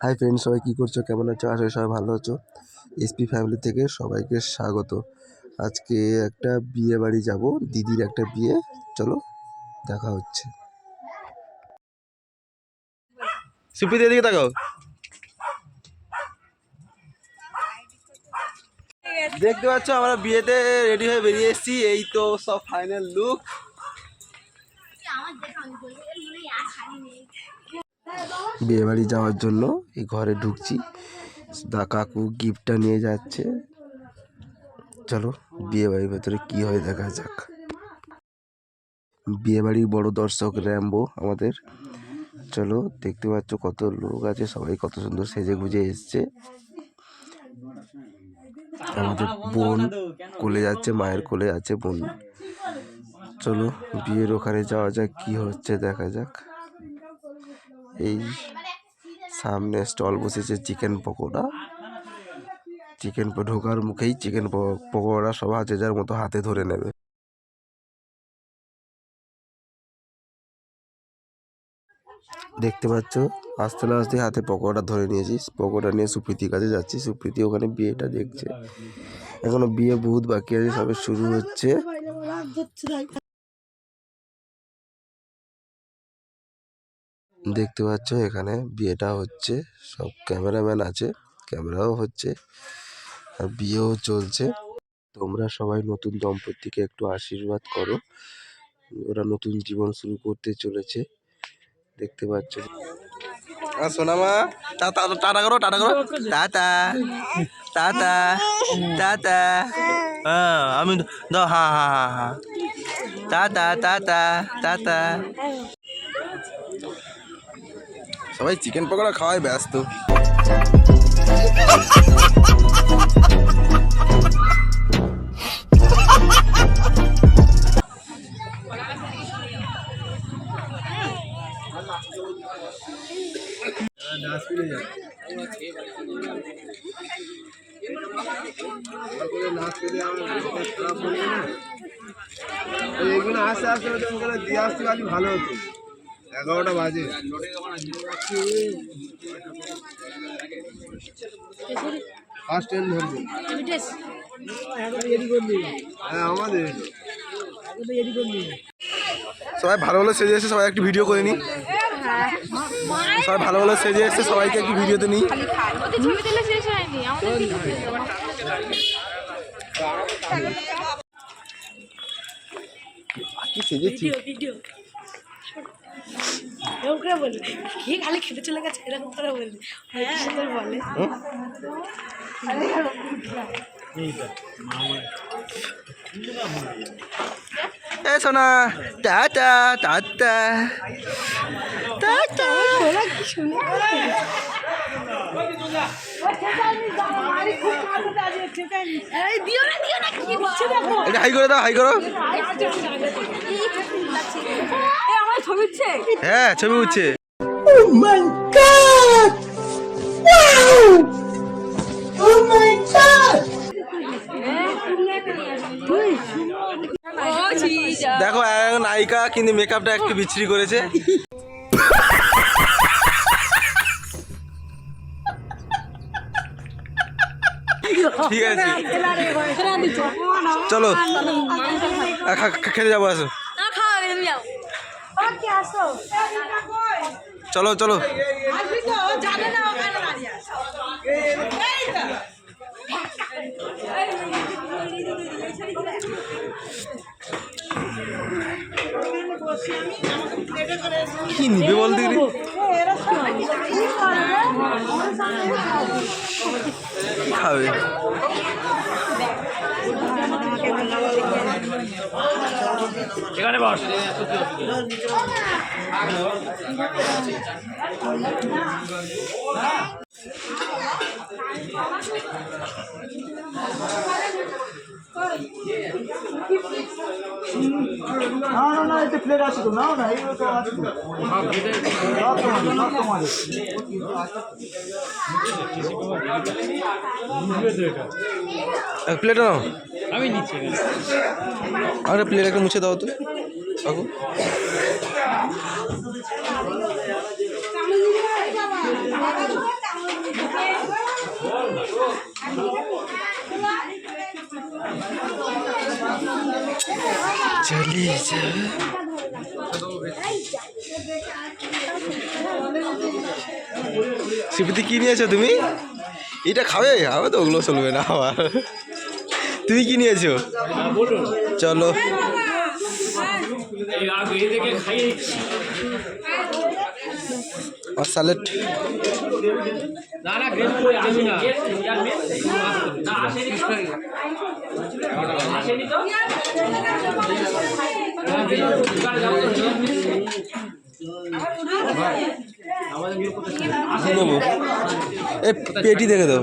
Hi friend সবাই কী করছ? কেমন আছো? করি সবাই ভালো আছো। এসপি ফ্যামিলি থেকে সবাইকে স্বাগত। আজকে একটা বিয়ে বাড়ি যাব, দিদির একটা বিয়ে। চলো, দেখা হচ্ছে। সুপ্রিত, এদিকে তাকাও। দেখতে পাচ্ছ, আমরা বিয়েতে রেডি হয়ে বেরিয়ে এসেছি। এই তো সব ফাইনাল লুক বিয়ে বাড়ি যাওয়ার জন্য এই ঘরে ঢুকছি। দা কাকু গিফটটা নিয়ে যাচ্ছে। চলো বিয়ে বাড়ির ভেতরে কি হয় দেখা যাক। বিয়ে বাড়ির বড় দর্শক র্যাম্বো আমাদের। চলো দেখতে পাচ্ছ কত লোক আছে, সবাই কত সুন্দর সেজে গুজে এসছে। আমাদের বোন কোলে যাচ্ছে, মায়ের কোলে আছে বোন। চলো বিয়ের ওখানে যাওয়া যাক, কি হচ্ছে দেখা যাক। এই সামনে স্টল বসেছে চিকেন পকোড়া। চিকেন ঢোকার মুখেই চিকেন পকোড়া সব যে যার মতো হাতে ধরে নেবে। দেখতে পাচ্ছ, আস্তে আস্তে হাতে পকোড়া ধরে নিয়েছি। পকোড়া নিয়ে সুপ্রীতির কাছে যাচ্ছি। সুপ্রীতি ওখানে বিয়েটা দেখছে। এখনও বিয়ে বহুত বাকি আছে, সবে শুরু হচ্ছে। দেখতে পাচ্ছ এখানে বিয়েটা হচ্ছে, সব ক্যামেরাম্যান আছে, ক্যামেরাও হচ্ছে, আর বিয়েও চলছে। তোমরা সবাই নতুন দম্পতিকে একটু আশীর্বাদ করো। ওরা নতুন জীবন শুরু করতে চলেছে। দেখতে পাচ্ছ। সোনামা টাটা করো, টাটা টাটা হ্যাঁ আমি হ্যাঁ হ্যাঁ হ্যাঁ টাটা টাটা টাটা। সবাই চিকেন পকোড়া খাওয়ায় ব্যস্ত। আস্তে আস্তে দিয়ে আসতে ভালো হতো। এগারোটা বাজে। ফার্স্ট ট্রেন ধরবে। হ্যাঁ আমাদের সবাই ভালো ভালো সেজে এসে সবাই একটু ভিডিও করে নি। সবাই ভালো ভালো সেজে এসে সবাইকে একটু ভিডিওতে নিই। কি সেজেছি? ওকে বলবে? কি খালি খেতে চলে গেছে? এরকম করে সুন্দর বলে। এ সোনা টাটা টাটা টাটা কি হাই করে দাও হাই করো। ছবি উঠছে? হ্যাঁ ছবি উঠছে। দেখো এক নায়িকা কিন্তু মেকআপটা একটু বিচ্ছিরি করেছে। ঠিক আছে। চলো। খেতে যাব আসো না খাওয়া তুমি যাও কে আসো চলো চলো। কি নিবে বল দিদি? খাবে? না না না এটা প্লেট আছে তো নাও না এইগুলো তো আছে তো। তোমাদের প্লেট নাও আমি নিচ্ছি আরে প্লেট একটা মুছে দাও তো। কাকু চলিয়ে শিবতি কি নিয়েছো তুমি? এটা খাবে? হবে তো ওগুলো চলবে না আবার। তুমি কি নিয়েছো? চলো। এ পেটি দেখে দাও।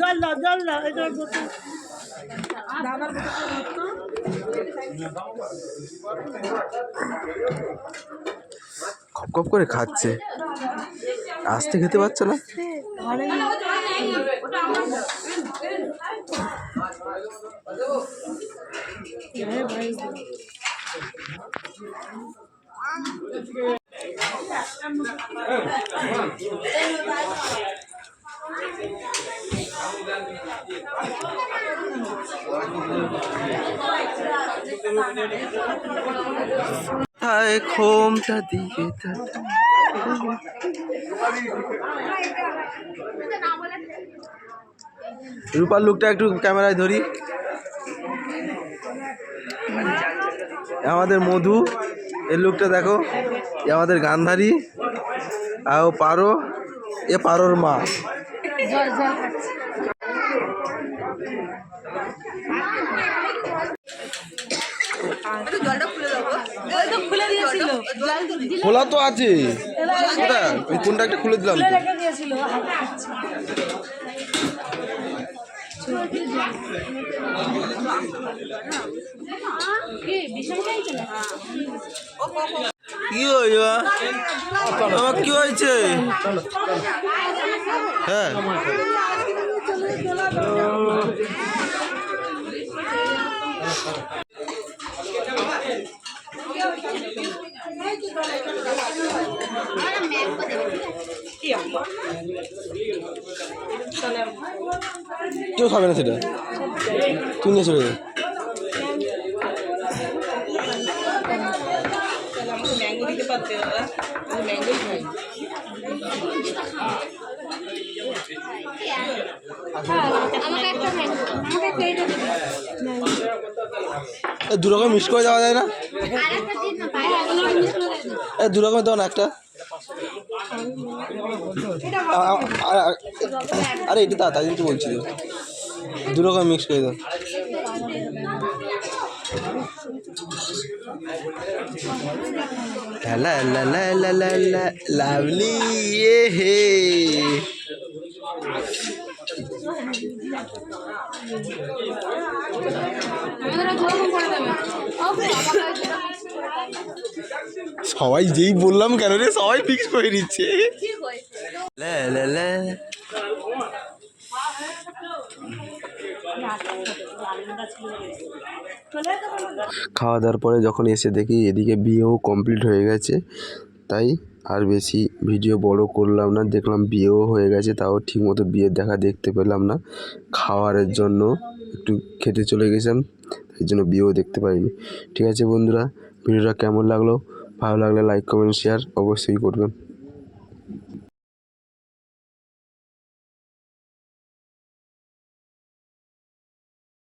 জল জল এটা খপ খপ করে খাচ্ছে। আসতে খেতে পারছে না? Hi, come, daddy, daddy. রূপার লুকটা একটু ক্যামেরায় ধরি। আমাদের মধু, এর লুকটা দেখো। এ আমাদের গান্ধারী, আর পারো, এ পারোর মা। খোলা তো আছে। ওই কোনটা একটা খুলে দিলাম কি হয়েছে কি হয়েছে? হ্যাঁ। কেউ খাবে না সেটা। তুই নিয়ে চলে দু রকম মিস করে দেওয়া যায় না? দু রকম দাও না একটা। আরে এটা তা তাই তো বলছি। দু রকম মিক্স করে দাও। লা লা লা লা লা লা লাভলি এ হে। আমাদের ঘুম করে দেবে। ওকে সবাই যেই বললাম কেন রে সবাই ফিক্স করে নিচ্ছে খাওয়া দাওয়ার পরে যখন এসে দেখি এদিকে বিয়েও কমপ্লিট হয়ে গেছে তাই আর বেশি ভিডিও বড় করলাম না। দেখলাম বিয়েও হয়ে গেছে তাও ঠিকমতো বিয়ের দেখা দেখতে পেলাম না। খাওয়ারের জন্য একটু খেতে চলে গেছিলাম এই জন্য বিয়েও দেখতে পারিনি ঠিক আছে বন্ধুরা ভিডিওটা কেমন লাগল? ভালো লাগলে লাইক কমেন্ট শেয়ার অবশ্যই করবেন।